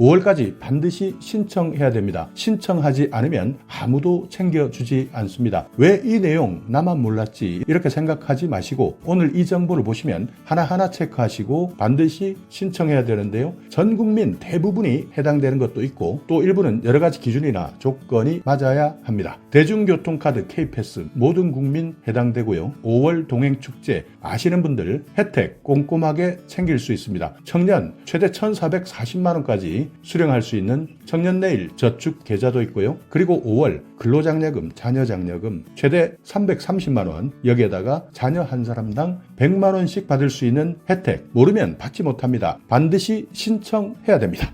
5월까지 반드시 신청해야 됩니다. 신청하지 않으면 아무도 챙겨주지 않습니다. 왜 이 내용 나만 몰랐지 이렇게 생각하지 마시고 오늘 이 정보를 보시면 하나하나 체크하시고 반드시 신청해야 되는데요. 전 국민 대부분이 해당되는 것도 있고 또 일부는 여러 가지 기준이나 조건이 맞아야 합니다. 대중교통카드 K패스 모든 국민 해당되고요. 5월 동행축제 아시는 분들 혜택 꼼꼼하게 챙길 수 있습니다. 청년 최대 1,440만 원까지 수령할 수 있는 청년 내일 저축 계좌도 있고요. 그리고 5월 근로장려금, 자녀장려금 최대 330만 원 여기에다가 자녀 한 사람당 100만 원씩 받을 수 있는 혜택 모르면 받지 못합니다. 반드시 신청해야 됩니다.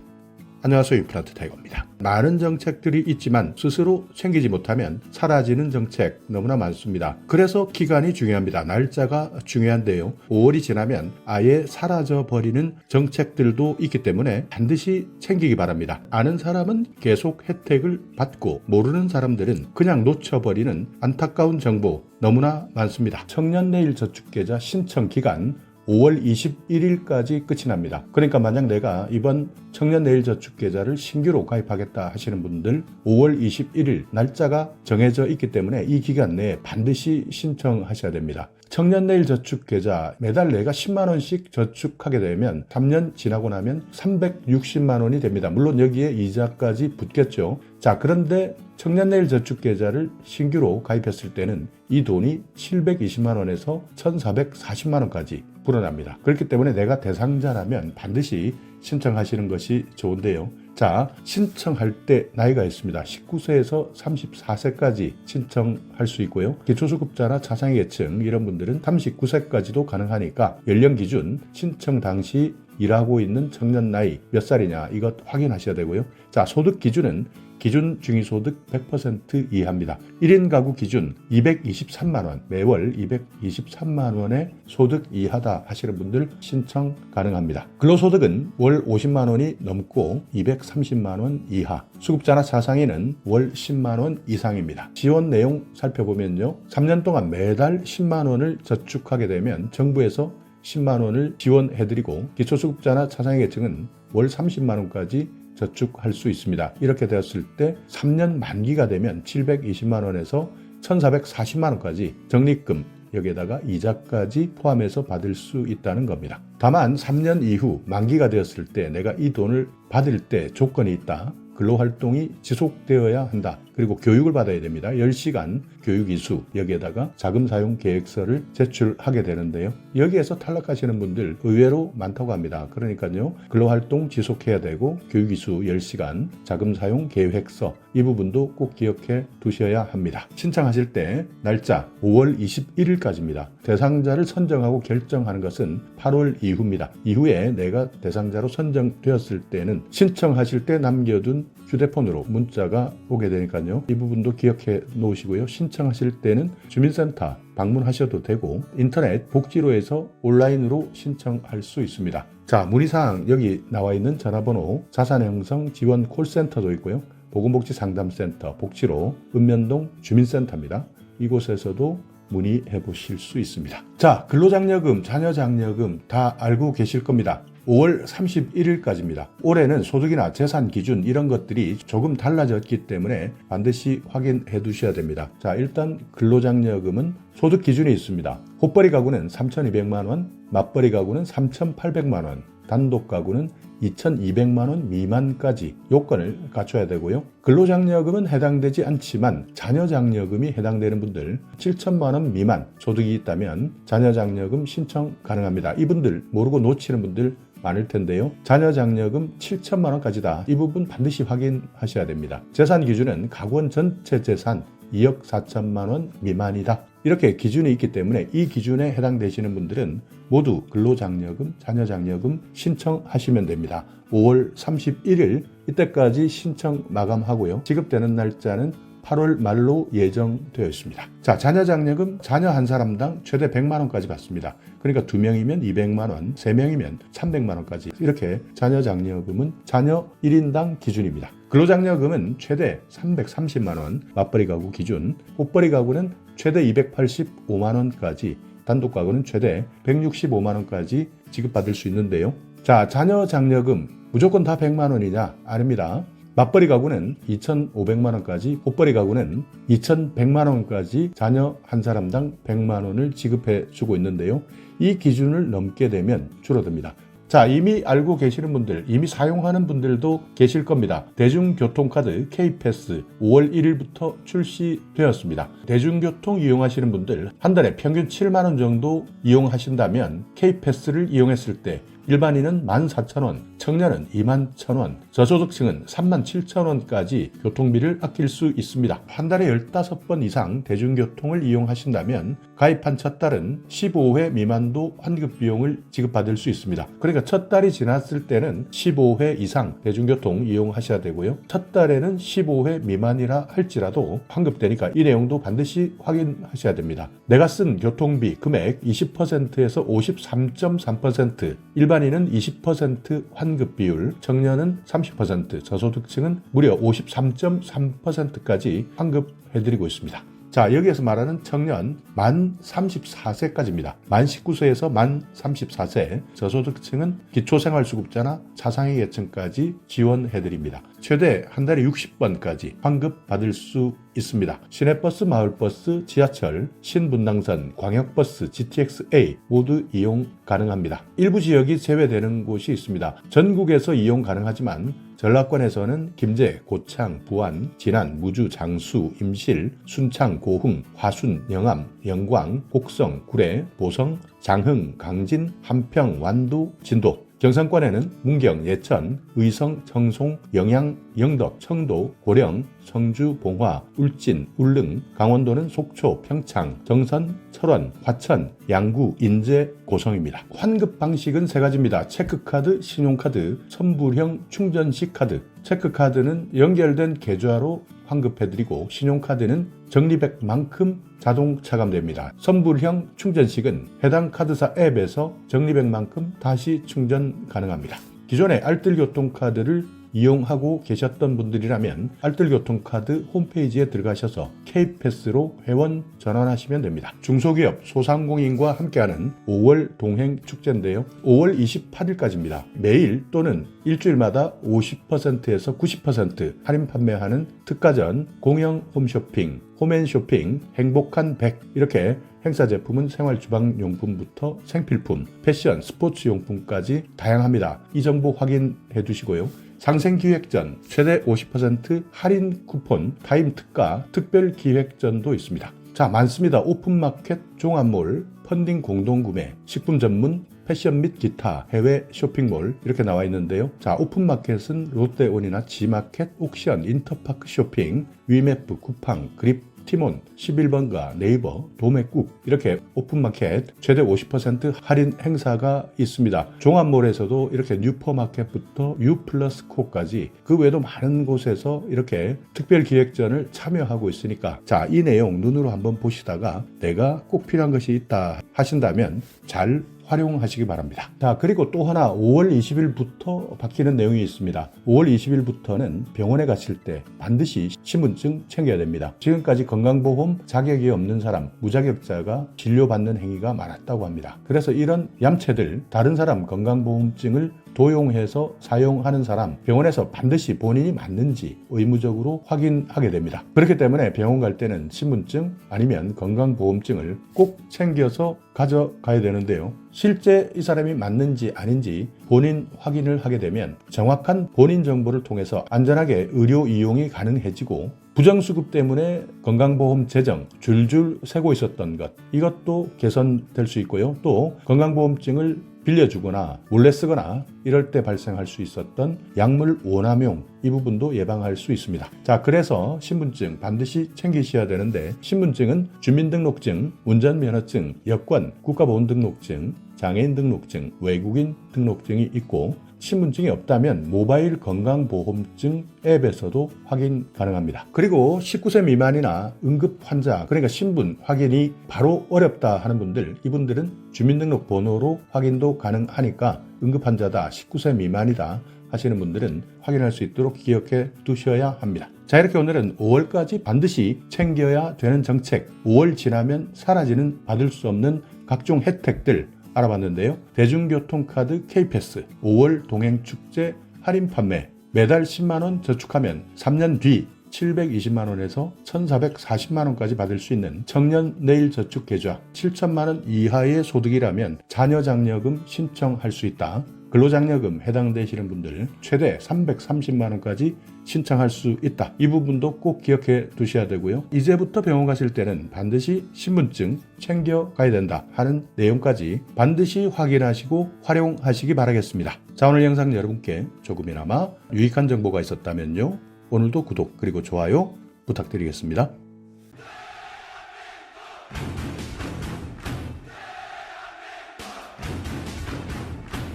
안녕하세요. 임플란트 타이거입니다. 많은 정책들이 있지만 스스로 챙기지 못하면 사라지는 정책 너무나 많습니다. 그래서 기간이 중요합니다. 날짜가 중요한데요. 5월이 지나면 아예 사라져 버리는 정책들도 있기 때문에 반드시 챙기기 바랍니다. 아는 사람은 계속 혜택을 받고 모르는 사람들은 그냥 놓쳐버리는 안타까운 정보 너무나 많습니다. 청년 내일 저축계좌 신청 기간 5월 21일까지 끝이 납니다. 그러니까 만약 내가 이번 청년 내일 저축 계좌를 신규로 가입하겠다 하시는 분들 5월 21일 날짜가 정해져 있기 때문에 이 기간 내에 반드시 신청하셔야 됩니다. 청년 내일 저축 계좌 매달 내가 10만 원씩 저축하게 되면 3년 지나고 나면 360만 원이 됩니다. 물론 여기에 이자까지 붙겠죠. 자, 그런데 청년 내일 저축 계좌를 신규로 가입했을 때는 이 돈이 720만 원에서 1,440만 원까지 불어납니다. 그렇기 때문에 내가 대상자라면 반드시 신청하시는 것이 좋은데요. 자, 신청할 때 나이가 있습니다. 19세에서 34세까지 신청할 수 있고요. 기초수급자나 차상위 계층 이런 분들은 39세까지도 가능하니까 연령 기준 신청 당시 일하고 있는 청년 나이 몇 살이냐 이것 확인하셔야 되고요. 자, 소득 기준은 기준 중위소득 100% 이하입니다. 1인 가구 기준 223만 원, 매월 223만 원의 소득 이하다 하시는 분들 신청 가능합니다. 근로소득은 월 50만 원이 넘고 230만 원 이하, 수급자나 차상위는 월 10만 원 이상입니다. 지원 내용 살펴보면요. 3년 동안 매달 10만 원을 저축하게 되면 정부에서 10만 원을 지원해드리고 기초수급자나 차상위 계층은 월 30만 원까지 저축할 수 있습니다. 이렇게 되었을 때 3년 만기가 되면 720만 원에서 1,440만 원까지 적립금 여기에다가 이자까지 포함해서 받을 수 있다는 겁니다. 다만 3년 이후 만기가 되었을 때 내가 이 돈을 받을 때 조건이 있다. 근로활동이 지속되어야 한다. 그리고 교육을 받아야 됩니다. 10시간 교육 이수 여기에다가 자금 사용 계획서를 제출하게 되는데요. 여기에서 탈락하시는 분들 의외로 많다고 합니다. 그러니까요. 근로활동 지속해야 되고 교육 이수 10시간 자금 사용 계획서 이 부분도 꼭 기억해 두셔야 합니다. 신청하실 때 날짜 5월 21일까지입니다. 대상자를 선정하고 결정하는 것은 8월 이후입니다. 이후에 내가 대상자로 선정되었을 때는 신청하실 때 남겨둔 휴대폰으로 문자가 오게 되니까요. 이 부분도 기억해 놓으시고요. 신청하실 때는 주민센터 방문하셔도 되고 인터넷 복지로에서 온라인으로 신청할 수 있습니다. 자, 문의사항 여기 나와 있는 전화번호 자산형성 지원 콜센터도 있고요. 보건복지 상담센터 복지로 읍면동 주민센터입니다. 이곳에서도 문의해 보실 수 있습니다. 자, 근로장려금, 자녀장려금 다 알고 계실 겁니다. 5월 31일까지입니다. 올해는 소득이나 재산 기준 이런 것들이 조금 달라졌기 때문에 반드시 확인해 두셔야 됩니다. 자, 일단 근로장려금은 소득 기준이 있습니다. 호벌이 가구는 3,200만 원, 맞벌이 가구는 3,800만 원, 단독 가구는 2,200만 원 미만까지 요건을 갖춰야 되고요. 근로장려금은 해당되지 않지만 자녀장려금이 해당되는 분들 7천만 원 미만 소득이 있다면 자녀장려금 신청 가능합니다. 이분들 모르고 놓치는 분들 많을 텐데요. 자녀 장려금 7천만 원까지다. 이 부분 반드시 확인하셔야 됩니다. 재산 기준은 가구원 전체 재산 2억 4천만 원 미만이다. 이렇게 기준이 있기 때문에 이 기준에 해당되시는 분들은 모두 근로장려금, 자녀장려금 신청하시면 됩니다. 5월 31일 이때까지 신청 마감하고요. 지급되는 날짜는 8월 말로 예정되어 있습니다. 자, 자녀 장려금 자녀 한 사람당 최대 100만 원까지 받습니다. 그러니까 두 명이면 200만 원, 세 명이면 300만 원까지 이렇게 자녀 장려금은 자녀 1인당 기준입니다. 근로장려금은 최대 330만 원, 맞벌이 가구 기준, 옷벌이 가구는 최대 285만 원까지, 단독 가구는 최대 165만 원까지 지급받을 수 있는데요. 자, 자녀 장려금 무조건 다 100만 원이냐? 아닙니다. 맞벌이 가구는 2,500만 원까지, 복벌이 가구는 2,100만 원까지 자녀 한 사람당 100만 원을 지급해 주고 있는데요. 이 기준을 넘게 되면 줄어듭니다. 자, 이미 알고 계시는 분들, 이미 사용하는 분들도 계실 겁니다. 대중교통카드 K패스 5월 1일부터 출시되었습니다. 대중교통 이용하시는 분들 한 달에 평균 7만 원 정도 이용하신다면 K패스를 이용했을 때 일반인은 14,000원, 청년은 21,000원, 저소득층은 37,000원까지 교통비를 아낄 수 있습니다. 한 달에 15번 이상 대중교통을 이용하신다면 가입한 첫 달은 15회 미만도 환급 비용을 지급받을 수 있습니다. 그러니까 첫 달이 지났을 때는 15회 이상 대중교통 이용하셔야 되고요. 첫 달에는 15회 미만이라 할지라도 환급되니까 이 내용도 반드시 확인하셔야 됩니다. 내가 쓴 교통비 금액 20%에서 53.3% 일반 일반인은 20% 환급 비율, 청년은 30%, 저소득층은 무려 53.3%까지 환급해드리고 있습니다. 자, 여기에서 말하는 청년 만 34세까지입니다. 만 19세에서 만 34세, 저소득층은 기초생활수급자나 차상위 계층까지 지원해드립니다. 최대 한 달에 60번까지 환급 받을 수 있습니다. 시내버스, 마을버스, 지하철, 신분당선, 광역버스, GTX-A 모두 이용 가능합니다. 일부 지역이 제외되는 곳이 있습니다. 전국에서 이용 가능하지만 전라권에서는 김제, 고창, 부안, 진안, 무주, 장수, 임실, 순창, 고흥, 화순, 영암, 영광, 곡성, 구례, 보성, 장흥, 강진, 함평, 완도, 진도 경상권에는 문경, 예천, 의성, 청송, 영양, 영덕, 청도, 고령, 성주, 봉화, 울진, 울릉, 강원도는 속초, 평창, 정선, 철원, 화천, 양구, 인제, 고성입니다. 환급 방식은 세 가지입니다. 체크카드, 신용카드, 선불형 충전식 카드. 체크카드는 연결된 계좌로 환급해드리고 신용카드는 적립액만큼 자동 차감됩니다. 선불형 충전식은 해당 카드사 앱에서 적립액만큼 다시 충전 가능합니다. 기존의 알뜰교통카드를 이용하고 계셨던 분들이라면 알뜰교통카드 홈페이지에 들어가셔서 K패스로 회원 전환하시면 됩니다. 중소기업, 소상공인과 함께하는 5월 동행 축제인데요. 5월 28일까지입니다. 매일 또는 일주일마다 50%에서 90% 할인 판매하는 특가전, 공영 홈쇼핑, 홈앤쇼핑, 행복한 100 이렇게 행사 제품은 생활 주방 용품부터 생필품, 패션, 스포츠 용품까지 다양합니다. 이 정보 확인해 두시고요. 상생기획전, 최대 50% 할인 쿠폰, 타임 특가, 특별 기획전도 있습니다. 자, 많습니다. 오픈마켓, 종합몰, 펀딩 공동구매, 식품 전문, 패션 및 기타, 해외 쇼핑몰 이렇게 나와 있는데요. 자, 오픈마켓은 롯데온이나 지마켓, 옥션, 인터파크 쇼핑, 위메프, 쿠팡, 그립, 티몬, 11번가, 네이버, 도매국 이렇게 오픈마켓 최대 50% 할인 행사가 있습니다. 종합몰에서도 이렇게 뉴퍼마켓부터 유플러스코까지 그 외에도 많은 곳에서 이렇게 특별 기획전을 참여하고 있으니까 자, 이 내용 눈으로 한번 보시다가 내가 꼭 필요한 것이 있다 하신다면 잘 활용하시기 바랍니다. 자, 그리고 또 하나 5월 20일부터 바뀌는 내용이 있습니다. 5월 20일부터는 병원에 갔을 때 반드시 신분증 챙겨야 됩니다. 지금까지 건강보험 자격이 없는 사람, 무자격자가 진료받는 행위가 많았다고 합니다. 그래서 이런 얌체들, 다른 사람 건강보험증을 도용해서 사용하는 사람 병원에서 반드시 본인이 맞는지 의무적으로 확인하게 됩니다. 그렇기 때문에 병원 갈 때는 신분증 아니면 건강보험증을 꼭 챙겨서 가져가야 되는데요. 실제 이 사람이 맞는지 아닌지 본인 확인을 하게 되면 정확한 본인 정보를 통해서 안전하게 의료 이용이 가능해지고 부정수급 때문에 건강보험 재정 줄줄 세고 있었던 것 이것도 개선될 수 있고요. 또 건강보험증을 빌려주거나 몰래 쓰거나 이럴 때 발생할 수 있었던 약물 오남용 이 부분도 예방할 수 있습니다. 자, 그래서 신분증 반드시 챙기셔야 되는데 신분증은 주민등록증, 운전면허증, 여권, 국가보험등록증, 장애인 등록증, 외국인 등록증이 있고 신분증이 없다면 모바일 건강보험증 앱에서도 확인 가능합니다. 그리고 19세 미만이나 응급 환자, 그러니까 신분 확인이 바로 어렵다 하는 분들, 이분들은 주민등록번호로 확인도 가능하니까 응급 환자다, 19세 미만이다 하시는 분들은 확인할 수 있도록 기억해 두셔야 합니다. 자, 이렇게 오늘은 5월까지 반드시 챙겨야 되는 정책, 5월 지나면 사라지는 받을 수 없는 각종 혜택들 알아봤는데요. 대중교통카드 K패스, 5월 동행축제 할인 판매, 매달 10만원 저축하면 3년 뒤 720만원에서 1440만원까지 받을 수 있는 청년 내일 저축 계좌 7천만원 이하의 소득이라면 자녀 장려금 신청할 수 있다. 근로장려금 해당되시는 분들 최대 330만원까지 신청할 수 있다. 이 부분도 꼭 기억해 두셔야 되고요. 이제부터 병원 가실 때는 반드시 신분증 챙겨 가야 된다 하는 내용까지 반드시 확인하시고 활용하시기 바라겠습니다. 자, 오늘 영상 여러분께 조금이나마 유익한 정보가 있었다면요. 오늘도 구독 그리고 좋아요 부탁드리겠습니다.